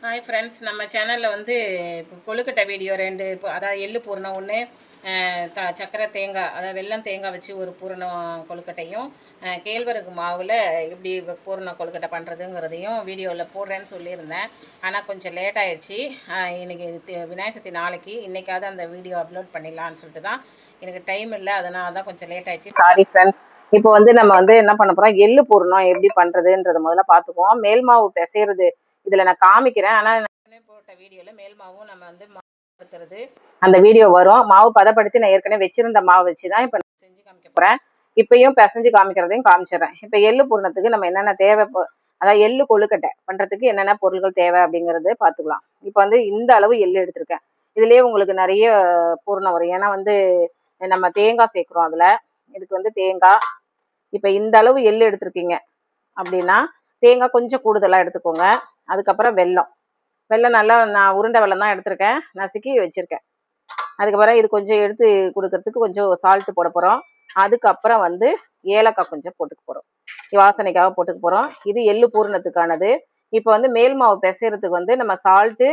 Hi friends நம்ம சேனலில் வந்து இப்போ கொழுக்கட்டை வீடியோ ரெண்டு இப்போ அதாவது எள்ளு பூரணம் ஒன்று த சக்கரை தேங்காய் அதாவது வெல்லம் தேங்காய் வச்சு ஒரு பூரணம் கொழுக்கட்டையும் கேழ்வரகு மாவில் எப்படி பூரணம் பூரண கொழுக்கட்டை பண்ணுறதுங்கிறதையும் வீடியோவில் போடுறேன்னு சொல்லியிருந்தேன். ஆனால் கொஞ்சம் லேட் ஆயிடுச்சு. இன்றைக்கி விநாயகர் சதுர்த்தி நாளைக்கு இன்றைக்காவது அந்த வீடியோ அப்லோட் பண்ணிடலான்னு சொல்லிட்டு தான் எனக்கு டைம் இல்லை அதனால தான் கொஞ்சம் லேட் ஆயிடுச்சு. சாரி ஃப்ரெண்ட்ஸ் இப்போ வந்து நம்ம வந்து என்ன பண்ண போகிறோம் எள்ளு பூரணம் எப்படி பண்ணுறதுன்றத முதல்ல பார்த்துக்குவோம். மேல் மாவு பிசைறது இதில் நான் காமிக்கிறேன். ஆனால் போட்ட வீடியோவில் மேல் மாவும் நம்ம வந்து மாவு படுத்துறது அந்த வீடியோ வரும். மாவு பதப்படுத்தி நான் ஏற்கனவே வச்சிருந்த மாவு வச்சு தான் இப்போ நான் செஞ்சு காமிக்க போகிறேன் இப்பயும் பிசைஞ்சு காமிக்கிறதையும் காமிச்சிடுறேன். இப்போ எள்ளு பூரணத்துக்கு நம்ம என்னென்ன தேவை அதாவது எள்ளு கொழுக்கட்டை பண்ணுறதுக்கு என்னென்ன பொருட்கள் தேவை அப்படிங்கிறது பார்த்துக்கலாம். இப்போ வந்து இந்த அளவு எள்ளு எடுத்திருக்கேன். இதுலேயே உங்களுக்கு நிறைய பூரணம் வரும். ஏன்னா வந்து நம்ம தேங்காய் சேர்க்குறோம் அதில். இதுக்கு வந்து தேங்காய். இப்போ இந்த அளவு எள் எடுத்திருக்கீங்க அப்படின்னா தேங்காய் கொஞ்சம் கூடுதலாக எடுத்துக்கோங்க. அதுக்கப்புறம் வெல்லம். வெல்லம் நல்லா நான் உருண்டை வெல்லம் தான் எடுத்திருக்கேன். நசுக்கி வச்சுருக்கேன். அதுக்கப்புறம் இது கொஞ்சம் எடுத்து கொடுக்கறதுக்கு கொஞ்சம் சால்ட்டு போட போகிறோம் அதுக்கப்புறம் வந்து ஏலக்காய் கொஞ்சம் போட்டுக்க போகிறோம் வாசனைக்காக போட்டுக்க போகிறோம் இது எள்ளு பூரணத்துக்கானது. இப்போ வந்து மேல் மாவு பிசைறதுக்கு வந்து நம்ம சால்ட்டு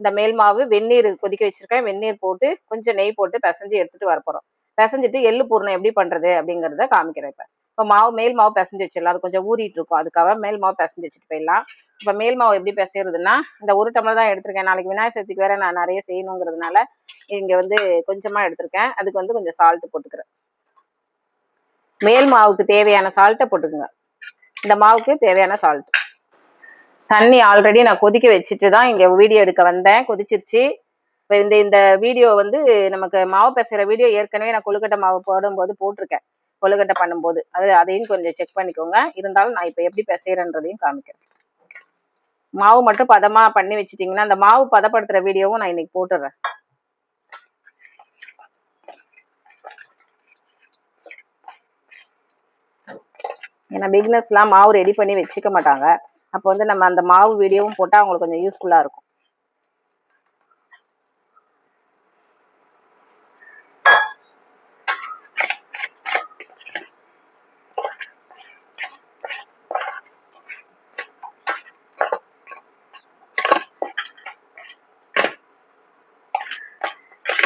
இந்த மேல் மாவு வெந்நீர் கொதிக்க வச்சிருக்கேன். வெந்நீர் போட்டு கொஞ்சம் நெய் போட்டு பிசைஞ்சு எடுத்துட்டு வர போகிறோம் பிசைஞ்சிட்டு எள்ளு பூரணம் எப்படி பண்ணுறது அப்படிங்கிறத காமிக்கிறேன் இப்போ. இப்போ மாவு மேல் மாவு பிசைஞ்சு வச்சிடலாம். அது கொஞ்சம் ஊறிட்டு இருக்கும். அதுக்காக மேல் மாவு பிசைஞ்சு வச்சுட்டு போயிடலாம். இப்போ மேல் மாவு எப்படி பிசைறதுன்னா இந்த ஒரு டம்ளர் தான் எடுத்திருக்கேன். நாளைக்கு விநாயகர் சதுர்த்திக்கு வேற நான் நிறைய செய்யணுங்கிறதுனால இங்கே வந்து கொஞ்சமாக எடுத்திருக்கேன். அதுக்கு வந்து கொஞ்சம் சால்ட்டு போட்டுக்கிறேன். மேல் மாவுக்கு தேவையான சால்ட்டை போட்டுக்குங்க. இந்த மாவுக்கு தேவையான சால்ட் தண்ணி ஆல்ரெடி நான் கொதிக்க வச்சுட்டு தான் இங்கே வீடியோ எடுக்க வந்தேன். கொதிச்சிருச்சு. இப்போ இந்த இந்த வீடியோ வந்து நமக்கு மாவு பிசைகிற வீடியோ ஏற்கனவே நான் கொழுக்கட்டை மாவு போடும்போது போட்டிருக்கேன். கொழுக்கட்டை பண்ணும்போது. அது அதையும் கொஞ்சம் செக் பண்ணிக்கோங்க. இருந்தாலும் நான் இப்போ எப்படி பேசுகிறேன்றதையும் காமிக்கிறேன். மாவு மட்டும் பதமாக பண்ணி வச்சிட்டிங்கன்னா அந்த மாவு பதப்படுத்துகிற வீடியோவும் நான் இன்னைக்கு போட்டுடுறேன் ஏன்னா பிக்னஸ்லாம் மாவு ரெடி பண்ணி வச்சுக்க மாட்டாங்க. அப்போ வந்து நம்ம அந்த மாவு வீடியோவும் போட்டால் அவங்களுக்கு கொஞ்சம் யூஸ்ஃபுல்லாக இருக்கும்.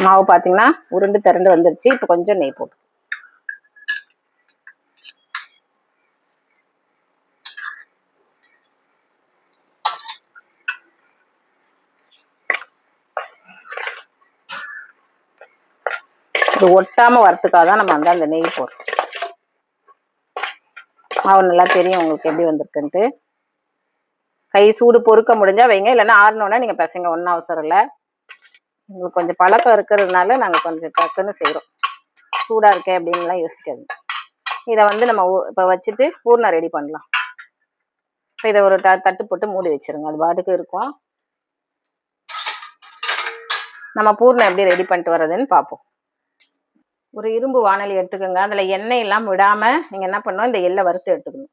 மாவு பார்த்தீங்கன்னா உருண்டு திரண்டு வந்துருச்சு. இப்போ கொஞ்சம் நெய் போட்டு இது ஒட்டாம வரத்துக்காக தான் நம்ம வந்து அந்த நெய் போடுறோம். மாவு நல்லா தெரியும் உங்களுக்கு எப்படி வந்திருக்குன்ட்டு. கை சூடு பொறுக்க முடிஞ்சா வைங்க இல்லைன்னா ஆறினோடனே நீங்கள் பசங்க ஒன்றும் அவசரம் இல்லை. உங்களுக்கு கொஞ்சம் பழக்கம் இருக்கிறதுனால நாங்கள் கொஞ்சம் டக்குன்னு செய்கிறோம் சூடாக இருக்கே அப்படின்லாம் யோசிக்காது இதை வந்து நம்ம இப்போ வச்சுட்டு பூர்ணம் ரெடி பண்ணலாம். இப்போ இதை ஒரு த தட்டு போட்டு மூடி வச்சிருங்க. அது பாட்டுக்கு இருக்கும். நம்ம பூர்ணம் எப்படி ரெடி பண்ணிட்டு வர்றதுன்னு பார்ப்போம் ஒரு இரும்பு வானொலி எடுத்துக்கோங்க. அதில் எண்ணெய் எல்லாம் விடாமல் நீங்கள் என்ன பண்ணணும்? இந்த எள்ளை வறுத்து எடுத்துக்கணும்.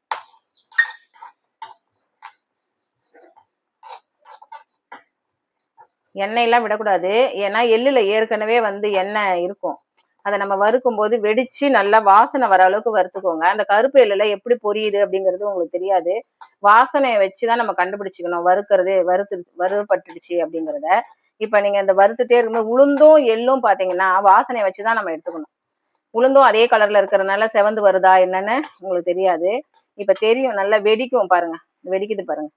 எண்ணெயெல்லாம் விடக்கூடாது. ஏன்னா எள்ளில் ஏற்கனவே வந்து எண்ணெய் இருக்கும். அதை நம்ம வறுக்கும் போது வெடிச்சு நல்லா வாசனை வர அளவுக்கு வறுத்துக்கோங்க. அந்த கருப்பு எள்ளுல எப்படி பொரியுது அப்படிங்கிறது உங்களுக்கு தெரியாது. வாசனையை வச்சு தான் நம்ம கண்டுபிடிச்சிக்கணும். வறுக்கிறது வறுத்து வறுபட்டுடுச்சு அப்படிங்கிறத. இப்போ நீங்கள் இந்த வறுத்துட்டே இருக்கும்போது உளுந்தும் எள்ளும் பார்த்தீங்கன்னா வாசனையை வச்சு தான் நம்ம எடுத்துக்கணும். உளுந்தும் அதே கலர்ல இருக்கிறதுனால செவந்து வருதா என்னன்னு உங்களுக்கு தெரியாது. இப்போ தெரியும். நல்லா வெடிக்கும் பாருங்க. வெடிக்குது பாருங்க.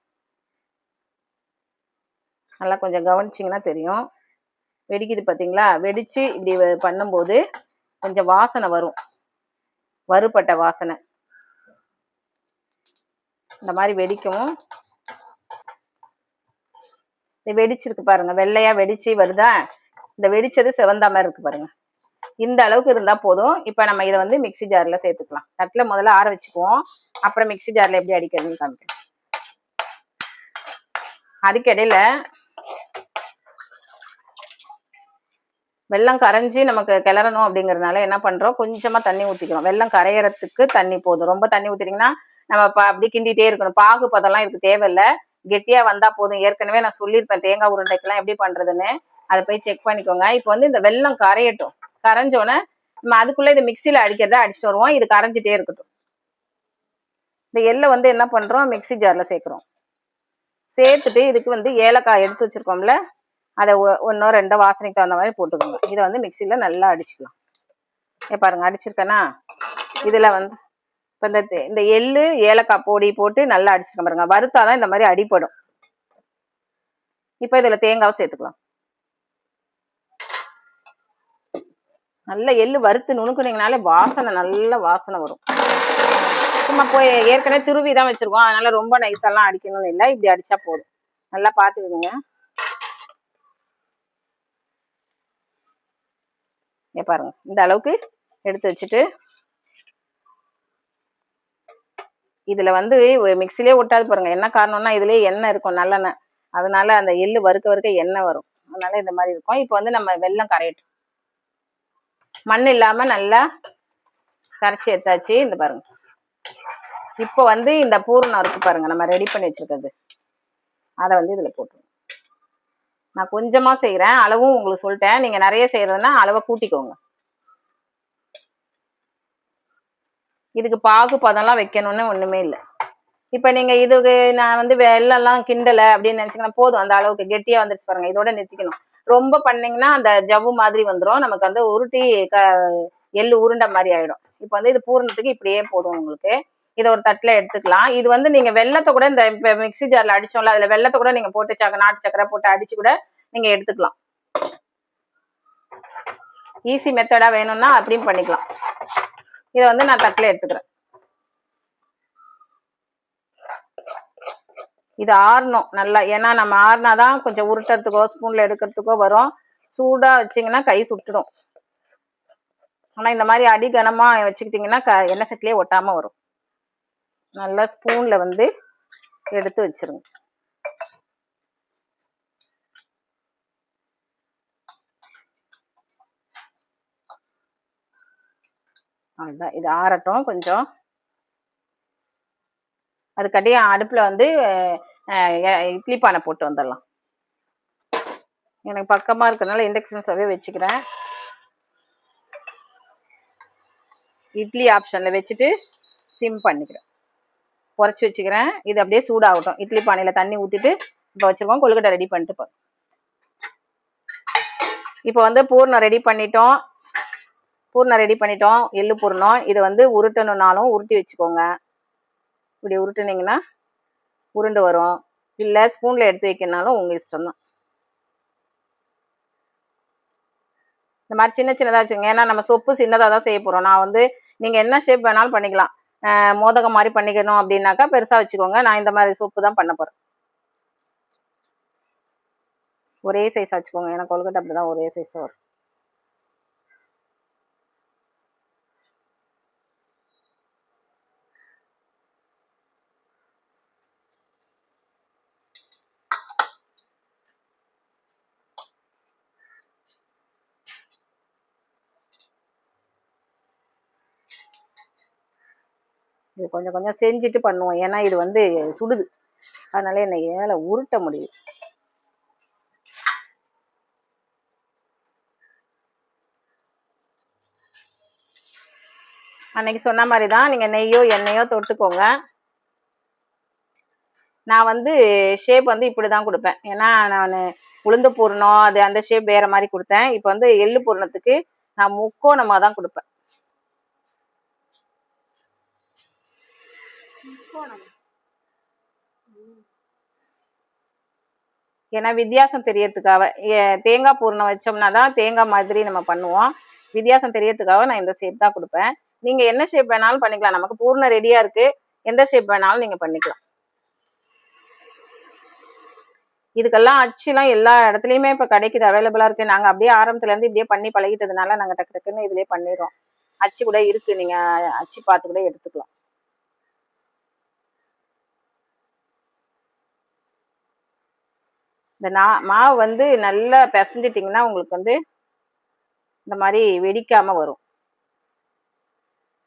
நல்லா கொஞ்சம் கவனிச்சிங்கன்னா தெரியும். வெடிக்குது பார்த்தீங்களா வெடிச்சு இப்படி பண்ணும்போது கொஞ்சம் வாசனை வரும். வறுபட்ட வாசனை. இந்த மாதிரி வெடிக்கும் இது வெடிச்சிருக்கு பாருங்க. வெள்ளையா வெடிச்சு வருதா? இந்த வெடிச்சது சிவந்த மாதிரி இருக்கு பாருங்க. இந்த அளவுக்கு இருந்தா போதும். இப்போ நம்ம இதை வந்து மிக்ஸி ஜார்ல சேர்த்துக்கலாம். தட்டில் முதல்ல ஆற வச்சுக்குவோம். அப்புறம் மிக்ஸி ஜார்ல எப்படி அடிக்கிறதுன்னு காமிக்கிறேன். அதுக்கிடையில வெல்லம் கரைஞ்சி நமக்கு கிளறணும் அப்படிங்கறதுனால என்ன பண்றோம்? கொஞ்சமா தண்ணி ஊத்திக்கிறோம். வெல்லம் கரையறதுக்கு தண்ணி போதும். ரொம்ப தண்ணி ஊத்திட்டீங்கன்னா நம்ம அப்படி கிண்டிகிட்டே இருக்கணும். பாகு பதம்லாம் இதுக்கு தேவையில்ல. கெட்டியா வந்தா போதும். ஏற்கனவே நான் சொல்லியிருப்பேன். தேங்காய் உருண்டைக்கெல்லாம் எப்படி பண்றதுன்னு. அதை போய் செக் பண்ணிக்கோங்க. இப்போ வந்து இந்த வெல்லம் கரையட்டும். கரைஞ்சோன்னே நம்ம அதுக்குள்ள இது மிக்சியில அடிக்கிறத அடிச்சுட்டு வருவோம். இது கரைஞ்சிட்டே இருக்கட்டும். இந்த எள்ளை வந்து என்ன பண்றோம்? மிக்ஸி ஜார்ல சேர்க்குறோம். சேர்த்துட்டு இதுக்கு வந்து ஏலக்காய் எடுத்து வச்சிருக்கோம்ல அதை ஒன்றோ ரெண்டோ வாசனைக்கு தகுந்த மாதிரி போட்டுக்கோங்க. இதை வந்து மிக்சியில் நல்லா அடிச்சுக்கலாம். ஏ பாருங்க அடிச்சிருக்கேன்னா இதில் வந்து இப்போ இந்த இந்த எள்ளு ஏலக்காய் பொடி போட்டு நல்லா அடிச்சிருக்க பாருங்க. வறுத்தாதான் இந்த மாதிரி அடிப்படும் இப்போ இதில் தேங்காவை சேர்த்துக்கலாம். நல்ல எள்ளு வறுத்து நுணுக்குனீங்கனாலே வாசனை நல்ல வாசனை வரும். சும்மா போய் ஏற்கனவே துருவி தான் வச்சுருக்கோம். அதனால ரொம்ப நைஸெல்லாம் அடிக்கணும்னு இல்லை. இப்படி அடித்தா போதும். நல்லா பார்த்துக்குங்க இங்கே பாருங்க. இந்த அளவுக்கு எடுத்து வச்சுட்டு இதில் வந்து மிக்சிலே ஒட்டாது பாருங்கள் என்ன காரணம்னா இதுலேயே எண்ணெய் இருக்கும் நல்லெண்ணெய். அதனால அந்த எள்ளு வறுக்க வறுக்க எண்ணெய் வரும். அதனால இந்த மாதிரி இருக்கும். இப்போ வந்து நம்ம வெள்ளம் கரையட்டும். மண் இல்லாமல் நல்லா கரைச்சி எடுத்தாச்சு. இந்த பாருங்க. இப்போ வந்து இந்த பூரணம் இருக்கு பாருங்க. நம்ம ரெடி பண்ணி வச்சிருக்கிறது. அதை வந்து இதில் போட்டுருவோம். நான் கொஞ்சமாக செய்கிறேன் அளவும் உங்களுக்கு சொல்லிட்டேன். நீங்கள் நிறைய செய்கிறதுனா அளவை கூட்டிக்கோங்க. இதுக்கு பாகு பதம்லாம் வைக்கணும்னு ஒன்றுமே இல்லை. இப்போ நீங்கள் இதுக்கு நான் வந்து வெள்ளம்லாம் கிண்டலை அப்படின்னு நினைச்சீங்கன்னா போதும். அந்த அளவுக்கு கெட்டியாக வந்துருச்சு பாருங்கள் இதோட நிறுத்திக்கணும். ரொம்ப பண்ணிங்கன்னா அந்த ஜவ்வு மாதிரி வந்துடும் நமக்கு வந்து உருட்டி க எள்ளு உருண்டை மாதிரி ஆகிடும் இப்போ வந்து இது பூரணத்துக்கு இப்படியே போதும் உங்களுக்கு. இதை ஒரு தட்டில் எடுத்துக்கலாம். இது வந்து நீங்கள் வெள்ளத்தை கூட இந்த மிக்சி மிக்ஸி அடித்தோம்ல அதில் வெள்ளத்தை கூட நீங்கள் போட்டு சக்க நாட்டு சக்கரை போட்டு அடித்து கூட நீங்கள் எடுத்துக்கலாம். ஈஸி மெத்தடாக வேணும்னா அப்படியும் பண்ணிக்கலாம். இதை வந்து நான் தட்டில் எடுத்துக்கிறேன். இது ஆறணும் நல்லா. ஏன்னா நம்ம ஆறுனாதான் கொஞ்சம் உருட்டுறதுக்கோ ஸ்பூனில் எடுக்கிறதுக்கோ வரும். சூடாக வச்சீங்கன்னா கை சுட்டுடும் ஆனால் இந்த மாதிரி அடி கனமாக வச்சுக்கிட்டிங்கன்னா க எண்ணெய் சட்டிலே ஒட்டாமல் வரும். நல்லா ஸ்பூனில் வந்து எடுத்து வச்சிருங்க. அவ்வளோதான் இது ஆறட்டும் கொஞ்சம். அதுக்கடியே அடுப்பில் வந்து இட்லி பானை போட்டு வந்துடலாம். எனக்கு பக்கமாக இருக்கிறதுனால இண்டக்ஷன் ஸ்டவ்வே வச்சுக்கிறேன். இட்லி ஆப்ஷனில் வச்சுட்டு சிம் பண்ணிக்கிறேன். குறைச்சி வச்சுக்கிறேன். இது அப்படியே சூடாகட்டும். இட்லி பானையில் தண்ணி ஊற்றிட்டு இப்போ வச்சுருக்கோம். கொழுக்கட்டை ரெடி பண்ணிட்டு இப்போ. வந்து பூர்ணம் ரெடி பண்ணிட்டோம். பூர்ணம் ரெடி பண்ணிட்டோம். எள்ளு பூர்ணம். இதை வந்து உருட்டணுன்னாலும் உருட்டி வச்சுக்கோங்க. இப்படி உருட்டுனீங்கன்னா உருண்டு வரும். இல்லை ஸ்பூனில் எடுத்து வைக்கணுனாலும் உங்கள் இஷ்டம்தான். இந்த மாதிரி சின்ன சின்னதாக வச்சுக்கோங்க. ஏன்னா நம்ம சொப்பு சின்னதாக தான் செய்ய போகிறோம் நான் வந்து நீங்கள் என்ன ஷேப் வேணாலும் பண்ணிக்கலாம். மோதகம் மாதிரி பண்ணிக்கணும் அப்படின்னாக்கா பெருசாக வச்சுக்கோங்க. நான் இந்த மாதிரி சூப்பு தான் பண்ண போகிறேன் ஒரே சைஸாக வச்சுக்கோங்க. ஏன்னா கொழுக்கட்டை அப்படி தான் ஒரே சைஸ் வரும். இது கொஞ்சம் கொஞ்சம் செஞ்சுட்டு பண்ணுவோம். ஏன்னா இது வந்து சுடுது. அதனால என்னை ஏழை உருட்ட முடியுது அன்னைக்கு சொன்ன மாதிரி தான் நீங்கள் நெய்யோ எண்ணெயோ தொட்டுக்கோங்க. நான் வந்து ஷேப் வந்து இப்படி தான் கொடுப்பேன். ஏன்னா நான் உளுந்து பூர்ணம் அது அந்த ஷேப் வேறு மாதிரி கொடுத்தேன். இப்போ வந்து எள்ளு பூர்ணத்துக்கு நான் முக்கோணமாக தான் கொடுப்பேன். ஏன்னா வித்தியாசம் தெரியறதுக்காக ஏ- தேங்காய் பூரணம் வச்சோம்னா தான் தேங்காய் மாதிரி நம்ம பண்ணுவோம். வித்தியாசம் தெரியறதுக்காக நான் இந்த ஷேப் தான் கொடுப்பேன். நீங்க என்ன ஷேப் வேணாலும் பண்ணிக்கலாம். நமக்கு பூர்ணம் ரெடியா இருக்கு. எந்த ஷேப் வேணாலும் நீங்க பண்ணிக்கலாம். இதுக்கெல்லாம் அச்சுலாம் எல்லா இடத்துலையுமே இப்போ கிடைக்குது. அவைலபிளாக இருக்குது நாங்கள் அப்படியே ஆரம்பத்துலேருந்து இப்படியே பண்ணி பழகிட்டதுனால நாங்கள் டக்கு டக்குன்னு இதுலேயே பண்ணிடுறோம். அச்சு கூட இருக்கு. நீங்கள் அச்சு பார்த்து கூட எடுத்துக்கலாம். இந்த நா மாவு வந்து நல்லா பிசைஞ்சிட்டிங்கன்னா உங்களுக்கு வந்து இந்த மாதிரி வெடிக்காமல் வரும்.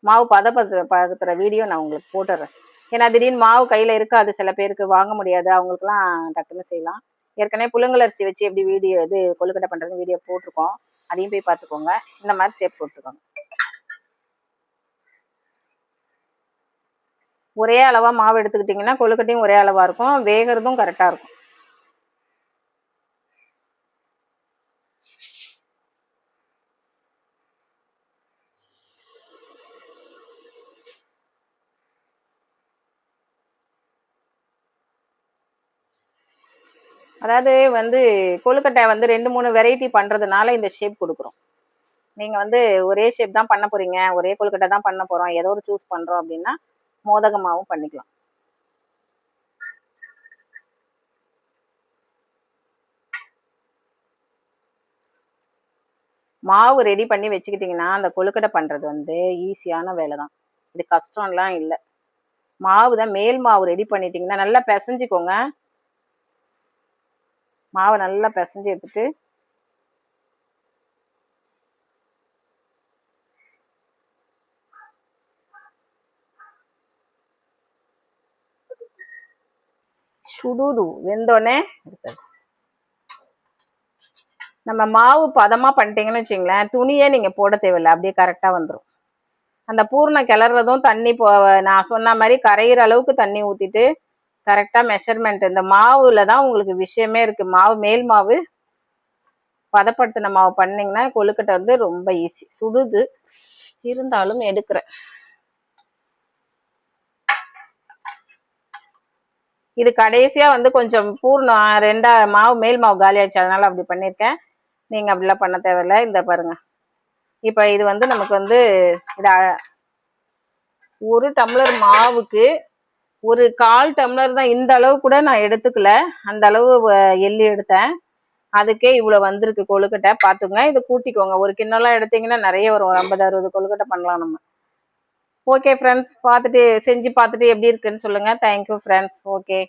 மாவு பதப்பத பதத்துற வீடியோ நான் உங்களுக்கு போட்டுறேன். ஏன்னா திடீர்னு மாவு கையில் இருக்காது. சில பேருக்கு வாங்க முடியாது. அவங்களுக்குலாம் டக்குன்னு செய்யலாம். ஏற்கனவே புழுங்கல் அரிசி வச்சு எப்படி வீடியோ இது கொழுக்கட்டை பண்ணுறதுன்னு வீடியோ போட்டிருக்கோம். அதையும் போய் பார்த்துக்கோங்க. இந்த மாதிரி ஷேப் கொடுத்துக்கோங்க. ஒரே அளவாக மாவு எடுத்துக்கிட்டிங்கன்னா கொழுக்கட்டையும் ஒரே அளவாக இருக்கும். வேகிறதும் கரெக்டாக இருக்கும். அதாவது வந்து கொழுக்கட்டை வந்து ரெண்டு மூணு வெரைட்டி பண்ணுறதுனால இந்த ஷேப் கொடுக்குறோம். நீங்கள் வந்து ஒரே ஷேப் தான் பண்ண போகிறீங்க ஒரே கொழுக்கட்டை தான் பண்ண போகிறோம் ஏதோ ஒரு சூஸ் பண்ணுறோம் அப்படின்னா மோதகமாகவும் பண்ணிக்கலாம். மாவு ரெடி பண்ணி வச்சுக்கிட்டிங்கன்னா அந்த கொழுக்கட்டை பண்ணுறது வந்து ஈஸியான வேலை தான். இது கஷ்டம்லாம் இல்லை. மாவு தான் மேல் மாவு ரெடி பண்ணிட்டீங்கன்னா நல்லா பிசைஞ்சிக்கோங்க. மாவை நல்லா பிசைஞ்சு எடுத்துட்டு சுடுது வெந்தோடனே எடுத்தாச்சு. நம்ம மாவு பதமாக பண்ணிட்டீங்கன்னு வச்சுங்களேன் துணியே நீங்கள் போட தேவையில்லை அப்படியே கரெக்டாக வந்துடும் அந்த பூர்ணம் கிளறதும் தண்ணி போ நான் சொன்ன மாதிரி கரையிற அளவுக்கு தண்ணி ஊற்றிட்டு கரெக்டாக மெஷர்மெண்ட் இந்த மாவுல தான் உங்களுக்கு விஷயமே இருக்குது மாவு மேல் மாவு பதப்படுத்தின மாவு பண்ணிங்கன்னா கொழுக்கட்டை வந்து ரொம்ப ஈஸி சுடுது. இருந்தாலும் எடுக்கிறேன். இது கடைசியாக வந்து கொஞ்சம் பூர்ணம் ரெண்டா மாவு மேல் மாவு காலியாச்சு அதனால் அப்படி பண்ணியிருக்கேன் நீங்கள் அப்படிலாம் பண்ண தேவையில்லை. இந்த பாருங்கள் இப்போ இது வந்து நமக்கு வந்து இது ஒரு டம்ளர் மாவுக்கு ஒரு கால் டம்ளர் தான் இந்த அளவு கூட நான் எடுத்துக்கல. அந்த அளவு எள்ளி எடுத்தேன். அதுக்கே இவ்வளோ வந்திருக்கு கொழுக்கட்டை. பார்த்துங்க இதை கூட்டிக்கோங்க. ஒரு கிண்ணம்லாம் எடுத்தீங்கன்னா நிறைய வரும். ஒரு ஐம்பது அறுபது கொழுக்கட்டை பண்ணலாம் நம்ம. ஓகே ஃப்ரெண்ட்ஸ் பார்த்துட்டு செஞ்சு பார்த்துட்டு எப்படி இருக்குன்னு சொல்லுங்கள் தேங்க்யூ ஃப்ரெண்ட்ஸ் ஓகே